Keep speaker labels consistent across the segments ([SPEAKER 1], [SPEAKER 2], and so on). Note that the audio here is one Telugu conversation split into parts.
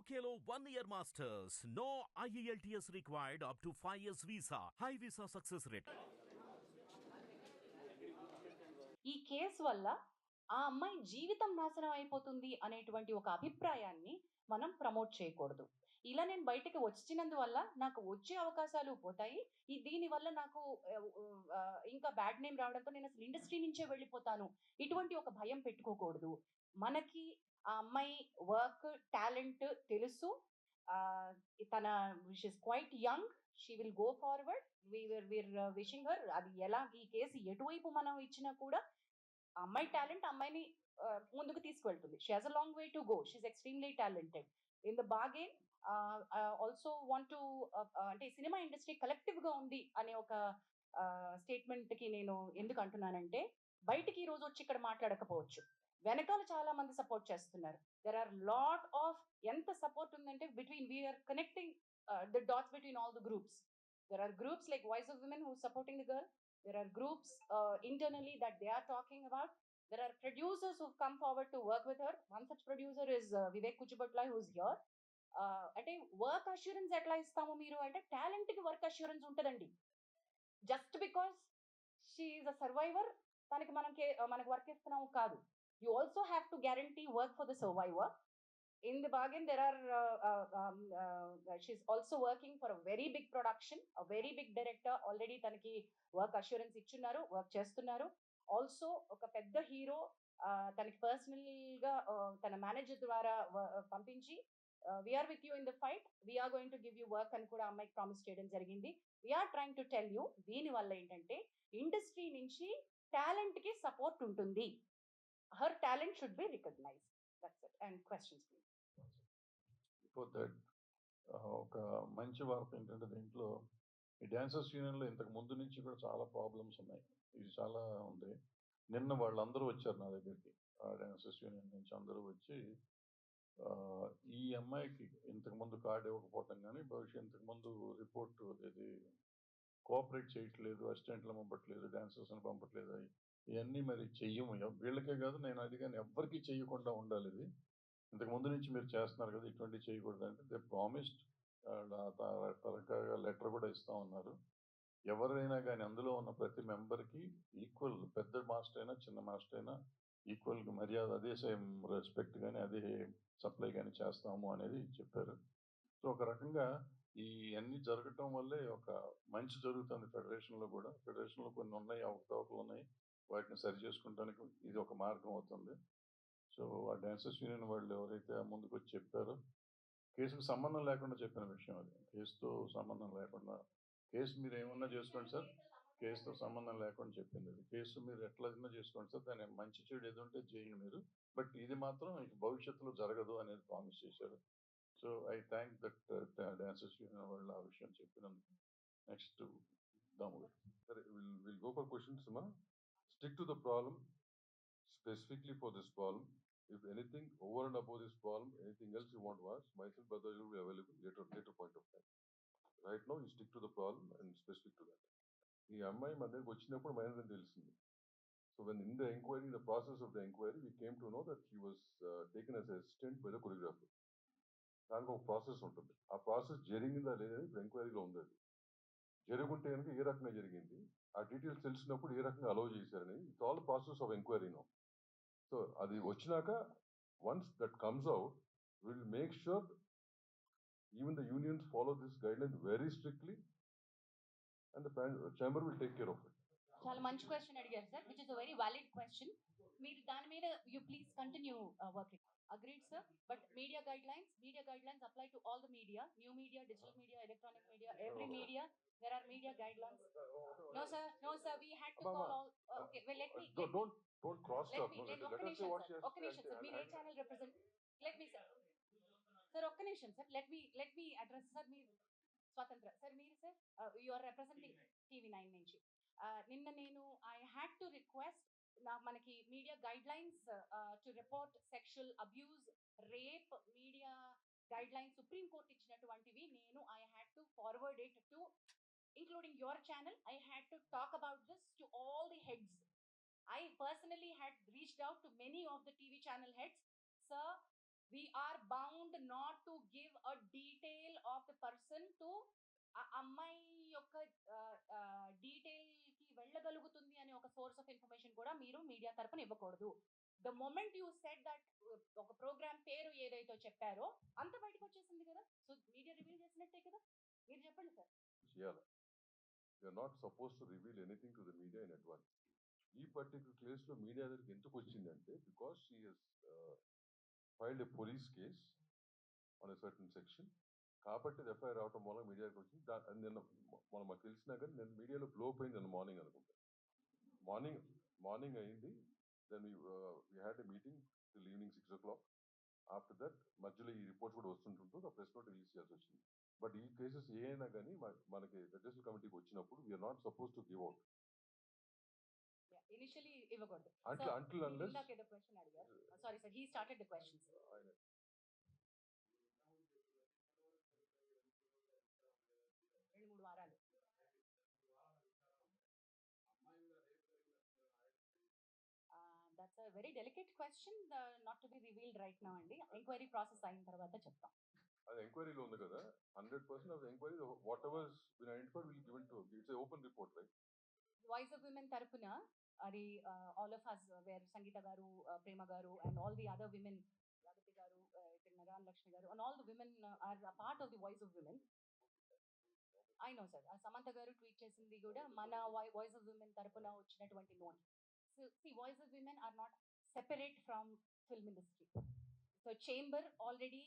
[SPEAKER 1] యూకేలో one year masters no IELTS required up to five years visa high visa success rate
[SPEAKER 2] ఈ కేసు వల్ల ఆ అమ్మాయి జీవితం నాశనం అయిపోతుంది అనేటువంటి ఒక అభిప్రాయాన్ని మనం ప్రమోట్ చేయకూడదు. ఇలా నేను బయటకు వచ్చినందువల్ల నాకు వచ్చే అవకాశాలు పోతాయి. ఈ దీని వల్ల నాకు ఇంకా బ్యాడ్ నేమ్ రావడంతో నేను అసలు ఇండస్ట్రీ నుంచే వెళ్ళిపోతాను. ఇటువంటి ఒక భయం పెట్టుకోకూడదు. మనకి ఆ అమ్మాయి వర్క్ టాలెంట్ తెలుసు. తన wish is quite young she will go forward we're we're wishing her అది ఎలా ఈ కేసు ఎటువైపు మనం ఇచ్చినా కూడా అమ్మాయి టాలెంట్ అమ్మాయిని ముందుకు తీసుకువెళ్తుంది she has a long way to go she's extremely talented in the bargain also want to అంటే సినిమా ఇండస్ట్రీ కలెక్టివ్గా ఉంది అనే ఒక స్టేట్మెంట్కి నేను ఎందుకు అంటున్నానంటే బయటికి ఈ రోజు వచ్చి ఇక్కడ మాట్లాడకపోవచ్చు. వెనకాల చాలా మంది సపోర్ట్ చేస్తున్నారు. దెర్ ఆర్ లాట్ ఆఫ్ ఎంత సపోర్ట్ ఉందంటే between we're connecting the dots between all the groups there are groups like voice of women who supporting the girl there are groups internally that they are talking about about. There are producers who've come forward to work with her. One such producer is uh, vivek kuchibatla who's here. Uh, అంటే వర్క్ అష్యూరెన్స్ ఎట్లా ఇస్తాము మీరు? అంటే టాలెంట్కి వర్క్ అష్యూరెన్స్ ఉంటుందండి. Just because she's a survivor తనకి మనం మనకి వర్క్ ఇస్తున్నాము కాదు. You also work to the work for the bargain, in are, uh, there uh, she's also working for a very big production a very big director already తనకి వర్క్ assurance ఇచ్చున్నారు వర్క్ చేస్తున్నారు. ఆల్సో ఒక పెద్ద హీరో తనకి పర్సనల్గా తన మేనేజర్ ద్వారా పంపించి we're with you in the fight we're going to give you work అని కూడా అమ్మాయికి ప్రామిస్ చేయడం జరిగింది. We're trying to tell you దీని వల్ల ఏంటంటే ఇండస్ట్రీ నుంచి టాలెంట్కి సపోర్ట్ ఉంటుంది. Her talent should be recognized. That's it. And questions, please.
[SPEAKER 3] Before that, uh, ఒక మంచి వార్త ఏంటంటే దీంట్లో ఈ డ్యాన్సర్స్ యూనియన్లో ఇంతకు ముందు నుంచి కూడా చాలా ప్రాబ్లమ్స్ ఉన్నాయి ఇది చాలా ఉంది నిన్న వాళ్ళందరూ వచ్చారు నా దగ్గరికి ఆ డాన్సర్స్ యూనియన్ నుంచి అందరూ వచ్చి ఈ అమ్మాయికి ఇంతకు ముందు కార్డు ఇవ్వకపోవటం కానీ భవిష్యత్ ఇంతకుముందు రిపోర్ట్ ఇది కోఆపరేట్ చేయట్లేదు అసిస్టెంట్లు పంపట్లేదు డాన్సర్స్ని పంపట్లేదు ఇవన్నీ మరి చెయ్యము. వీళ్ళకే కాదు నేను అడిగాను ఎవ్వరికీ చేయకుండా ఉండాలి ఇది. ఇంతకు ముందు నుంచి మీరు చేస్తున్నారు కదా ఇటువంటి చేయకూడదు అంటే దే ప్రామిస్డ్ తరగా లెటర్ కూడా ఇస్తా ఉన్నారు. ఎవరైనా కానీ అందులో ఉన్న ప్రతి మెంబర్కి ఈక్వల్ పెద్ద మాస్టర్ అయినా చిన్న మాస్టర్ అయినా ఈక్వల్గా మర్యాద అదే సేమ్ రెస్పెక్ట్ కానీ అదే సప్లై కానీ చేస్తాము అనేది చెప్పారు. సో ఒక రకంగా ఈ అన్ని జరగటం వల్లే ఒక మంచి జరుగుతుంది ఫెడరేషన్లో కూడా. ఫెడరేషన్లో కొన్ని ఉన్నాయి అవకతవకలు ఉన్నాయి. వాటిని సరి చేసుకోవడానికి ఇది ఒక మార్గం అవుతుంది. సో ఆ డాన్సర్స్ యూనియన్ వాళ్ళు ఎవరైతే ముందుకు వచ్చి చెప్పారో కేసుకు సంబంధం లేకుండా చెప్పిన విషయం అది. కేసుతో సంబంధం లేకుండా కేసు మీరు ఏమన్నా చేసుకోండి సార్ కేసుతో సంబంధం లేకుండా చెప్పింది అది. కేసు మీరు ఎట్లయినా చేసుకోండి సార్ దాని మంచి చెడు ఏది ఉంటే చేయండి మీరు. బట్ ఇది మాత్రం ఇక భవిష్యత్తులో జరగదు అనేది ప్రామిస్ చేశారు. So I thank that dancers union వాళ్ళు ఆ విషయం చెప్పినందుకు. నెక్స్ట్ దాము సరే
[SPEAKER 4] will will we'll questions for. Stick to the problem, specifically for this problem. If anything over and above this problem, anything else you want to ask, myself, brother, will be available later, later point of time. Right now, you stick to the problem and specific to that. ఈ అమ్మాయి మన దగ్గరికి వచ్చినప్పుడు మహేంద్రన్ తెలిసింది so when in the enquiry the process of the enquiry we came to know that he was taken as assistant by the choreographer దానికి ఒక ప్రాసెస్ ఉంటుంది ఆ ప్రాసెస్ జరిగిందా లేదని ఇప్పుడు ఎంక్వైరీలో ఉంది అది జరుగుంటే కనుక ఏ రకంగా జరిగింది? ఆ డీటెయిల్స్ తెలిసినప్పుడు ఏ రకంగా అలౌ చేశారని it's all process of enquiry no so అది వచ్చినాక once that comes out will make sure even the unions follow this guideline very strictly and the chamber will take care of it
[SPEAKER 2] చాలా మంచి క్వశ్చన్ అడిగారు sir which is a very valid question మీరు దాని మీద you please continue working agreed sir but media guidelines media guidelines apply to all the media new media digital media electronic media every media there are media guidelines no sir no sir we had to call all okay well let me let me,
[SPEAKER 4] don't don't cross
[SPEAKER 2] let
[SPEAKER 4] talk
[SPEAKER 2] me let,
[SPEAKER 4] let
[SPEAKER 2] ఒక్క
[SPEAKER 4] us say
[SPEAKER 2] నిమిషం
[SPEAKER 4] what she
[SPEAKER 2] సార్
[SPEAKER 4] has
[SPEAKER 2] ఒక్క నిమిషం సార్ మీరు ఏ channel represent let me sir sir ఒక్క నిమిషం sir let me let me address sir మీరు స్వతంత్ర సార్ మీరు sir you are representing TV nine నుంచి Uh, నిన్న నేను ఐ హ్యాడ్ టు రిక్వెస్ట్ నా మనకి media guidelines to report sexual abuse rape media guideline supreme court ఇచ్చినటువంటివి నేను I had to forward it to including your channel I had to talk about this to all the heads I personally had reached out to many of the TV channel heads sir we are bound not to give a detail of the person to అమ్మాయి యొక్క డీటెయిల్ వెళ్ళగలుగుతుంది అనే ఒక సోర్స్ ఆఫ్ ఇన్ఫర్మేషన్ కూడా మీరు మీడియా తరపున ఇవ్వకూడదు. The moment you set that ఒక ప్రోగ్రామ్ పేరు ఏదైతే చెప్పారో అంత బయటకు వచ్చేసింది కదా? సో మీడియా రివీల్ చేసినట్టే కదా? మీరు చెప్పండి
[SPEAKER 4] sir you're not suppose to reveal anything to the media in advance ఈ పర్టికులర్ కేసులో మీడియా దగ్గరికి ఎందుకు వచ్చిందంటే because she has filed a police case on a certain section కాబట్టి ఎఫ్ఐఆర్ రావటం వల్ల మీడియాకి వచ్చింది దా అది నిన్న మనం మాకు తెలిసినా కానీ నేను మీడియాలో బ్లో పోయింది నిన్న మార్నింగ్ అనుకుంటా. మార్నింగ్ మార్నింగ్ అయింది. Then we had a meeting till evening six o'clock after that మధ్యలో ఈ రిపోర్ట్స్ కూడా వస్తుంటుంటూ ఆ ప్రెస్ నోట్ రిలీజ్ చేయాల్సి వచ్చింది. బట్ ఈ కేసెస్ ఏ అయినా కానీ మనకి లెజిస్లేటివ్ కమిటీకి వచ్చినప్పుడు we're not suppose to give out
[SPEAKER 2] initially ఇవ్వకూడదు. ఏదో క్వశ్చన్ అడిగారు. Sorry sir he started the questions that's a very delicate question not to be revealed right now అండి. ఎంక్వైరీ ప్రాసెస్ అయిన తర్వాత చెప్తాం.
[SPEAKER 4] అది ఎంక్వైరీలో ఉంది కదా. Hundred percent of enquiry whatever win identified will given to it's open report right
[SPEAKER 2] voice of women తరపున అది all of us were Sangeetha garu uh, Prema garu and all the other women Pragathi garu Narayana Lakshmi garu and all the women are part of the voice of women I know sir Samantha garu tweet చేసింది కూడా మన వాయిస్ ఆఫ్ విమెన్ తరపున వచ్చినటువంటి note see, voice of women are not separate from film industry so chamber already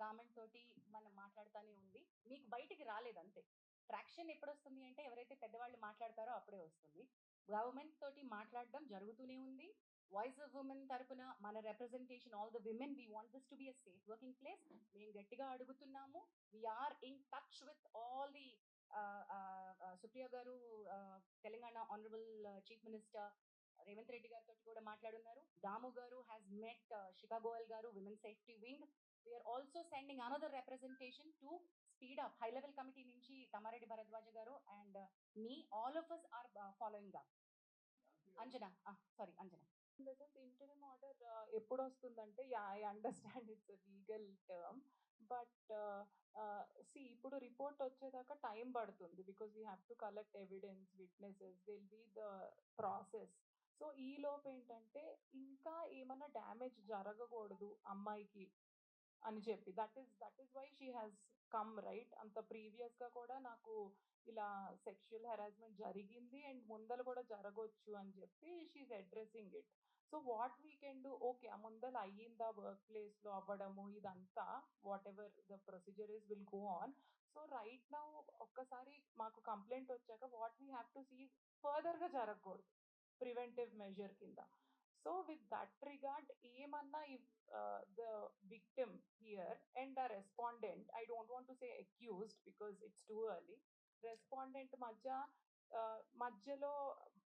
[SPEAKER 2] government తోటి మనం మాట్లాడుతూనే ఉంది. మీకు బయటికి రాలేదు అంతే. ట్రాక్షన్ ఎప్పుడు వస్తుంది అంటే ఎవరైతే పెద్దవాళ్ళు మాట్లాడతారో అప్పుడే వస్తుంది. గవర్నమెంట్ తోటి మాట్లాడడం జరుగుతూనే ఉంది. వాయిస్ ఆఫ్ ఉమెన్ తరపున మన representation all the women we want this to be a safe working place మేము గట్టిగా అడుగుతున్నాము. We're in touch with all the Supriya garu Telangana honourable chief minister Revanth Reddy గారితో కూడా మాట్లాడున్నారు. Damu garu has met Shikha Goyal garu women safety wing we're also sending another representation to speed up high level committee నుంచి Tammareddy Bharadwaja garu and me all of us are following up
[SPEAKER 5] Anjana sorry Anjana. Interim order ఎప్పుడు వస్తుందంటే ya I understand it's legal term but see ఇప్పుడు రిపోర్ట్ వచ్చేదాకా టైం పడుతుంది because we have to collect evidence witnesses will be the process so ఈ లోపు ఏంటంటే ఇంకా ఏమైనా డ్యామేజ్ జరగకూడదు అమ్మాయికి అని చెప్పి. That is that is why she has come right? అంత ప్రీవియస్గా కూడా నాకు ఇలా సెక్షువల్ హెరాస్మెంట్ జరిగింది అండ్ ముందర కూడా జరగవచ్చు అని చెప్పి she's addressing it. So what we can do okay ఆ ముందలు అయ్యిందా వర్క్ ప్లేస్లో అవ్వడము ఇదంతా whatever the procedure is will go on. So right now ఒక్కసారి మాకు కంప్లైంట్ వచ్చాక what we have to see ఫర్దర్గా జరగకూడదు. ప్రివెంటివ్ మెజర్ కింద. సో విత్ దట్ రిగార్డ్ ఏమన్నా if the victim here and the respondent I don't want to say accused because it's too early respondent మధ్య uh, మధ్యలో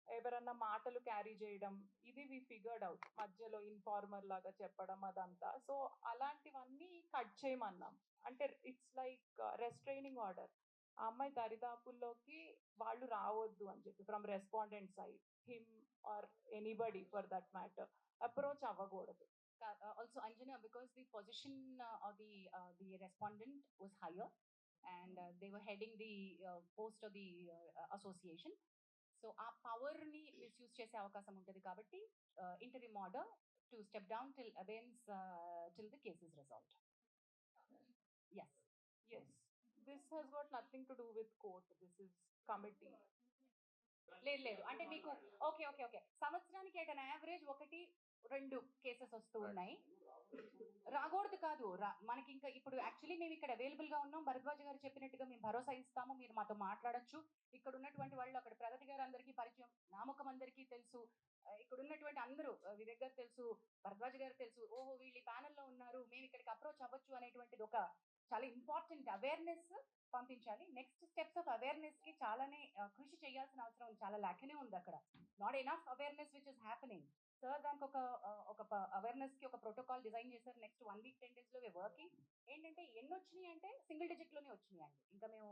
[SPEAKER 5] ఎవరన్నా మాటలు క్యారీ చేయడం ఇది వి ఫిగర్డ్ అవుట్ మధ్యలో ఇన్ఫార్మర్ లాగా చెప్పడం అదంతా. సో అలాంటివన్నీ కట్ చేయమన్నాం. అంటే ఇట్స్ లైక్ రెస్ట్రైనింగ్ ఆర్డర్ ఆ అమ్మాయి దరిదాపుల్లోకి వాళ్ళు రావద్దు అని చెప్పి from respondent side Him or anybody for that matter approach అవ్వకూడదు
[SPEAKER 2] also Anjana, because the position uh, of the uh, the respondent was higher, and uh, they were heading the uh, post of the uh, association. So ఆ పవర్ ని మిస్యూజ్ చేసే అవకాశం ఉంటుంది కాబట్టి interim order to step down till abeyance till the case is resolved yes
[SPEAKER 5] yes this has got nothing to do with court this is committee
[SPEAKER 2] లేదు లేదు. అంటే మీకు ఓకే ఓకే ఓకే. సంవత్సరానికి ఎట్ యావరేజ్ ఒకటి రెండు కేసెస్ వస్తూ ఉన్నాయి. రాకూడదు కాదు. మనకి ఇంకా ఇప్పుడు యాక్చువల్లీ మేము ఇక్కడ అవైలబుల్గా ఉన్నాం. భరద్వాజ్ గారు చెప్పినట్టుగా మేము భరోసా ఇస్తాము. మీరు మాతో మాట్లాడొచ్చు. ఇక్కడ ఉన్నటువంటి వాళ్ళు అక్కడ ప్రగతి గారు అందరికీ పరిచయం నామకం అందరికీ తెలుసు. ఇక్కడ ఉన్నటువంటి అందరూ వివేక్ గారు తెలుసు భరద్వాజ్ గారు తెలుసు. ఓహో వీళ్ళు ఈ panel లో ఉన్నారు. మేము ఇక్కడికి అప్రోచ్ అవ్వచ్చు అనేటువంటిది ఒక చాలా ఇంపార్టెంట్ అవేర్నెస్ పంపించాలి. నెక్స్ట్ స్టెప్స్ ఆఫ్ అవేర్నెస్కి చాలానే కృషి చేయాల్సిన అవసరం చాలా లాక్నే ఉంది అక్కడ. Not enough awareness which is happening sir దానికి ఒక ఒక అవేర్నెస్కి ఒక ప్రోటోకాల్ డిజైన్ చేశారు నెక్స్ట్ వన్ వీక్ టెన్ డేస్లో వర్కింగ్ ఏంటంటే ఎన్ని వచ్చినాయి అంటే సింగిల్ డిజిట్లోనే వచ్చినాయి అండి ఇంకా మేము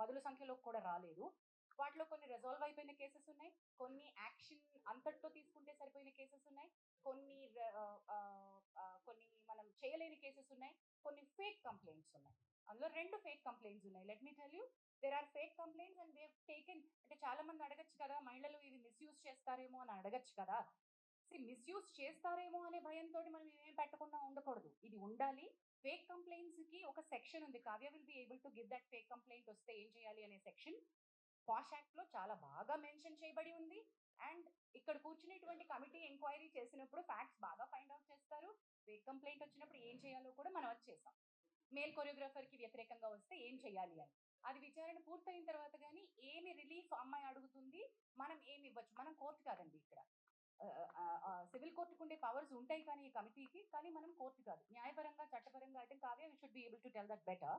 [SPEAKER 2] పదుల సంఖ్యలో కూడా రాలేదు. వాటిలో కొన్ని రిజాల్వ్ అయిపోయిన కేసెస్ ఉన్నాయి. కొన్ని యాక్షన్ అంతటితో తీసుకుంటే సరిపోయిన కేసెస్ ఉన్నాయి. కొన్ని కొన్ని మనం చేయలేని కేసెస్ ఉన్నాయి. కొన్ని ఫేక్ కంప్లైంట్స్ ఉన్నాయి. అందులో రెండు ఫేక్ కంప్లైంట్స్ ఉన్నాయి. Let me tell you there are fake complaints and we taken అంటే చాలా మంది అడగచ్చు కదా మహిళలు ఇది మిస్యూజ్ చేస్తారేమో అని అడగచ్చు కదా. మిస్యూజ్ చేస్తారేమో అనే భయంతో మనం ఏం పెట్టకుండా ఉండకూడదు. ఇది ఉండాలి. ఫేక్ కంప్లైంట్స్కి ఒక సెక్షన్ ఉంది. Kavya will be able to give that fake complaint వస్తే ఏం చేయాలి అనే సెక్షన్ పాష్ యాక్ట్లో చాలా బాగా మెన్షన్ చేయబడి ఉంది. అండ్ ఇక్కడ కూర్చునేటువంటి కమిటీ ఎంక్వైరీ చేసినప్పుడు ఫ్యాక్ట్స్ బాగా ఫైండ్ అవుట్ చేస్తారు. కంప్లైంట్ వచ్చినప్పుడు ఏం చేయాలో కూడా మనం వచ్చేసాం మేల్ కొరియోగ్రాఫర్కి వ్యతిరేకంగా వస్తే ఏం చేయాలి అని. అది విచారణ పూర్తయిన తర్వాత కానీ ఏమి రిలీఫ్ అమ్మాయి అడుగుతుంది మనం ఏమి ఇవ్వచ్చు? మనం కోర్టు కాదండి ఇక్కడ. సివిల్ కోర్టుకు ఉండే పవర్స్ ఉంటాయి కానీ ఈ కమిటీకి కానీ మనం కోర్టు కాదు. న్యాయపరంగా చట్టపరంగా అయితే Kavya should be
[SPEAKER 5] able to tell that
[SPEAKER 6] better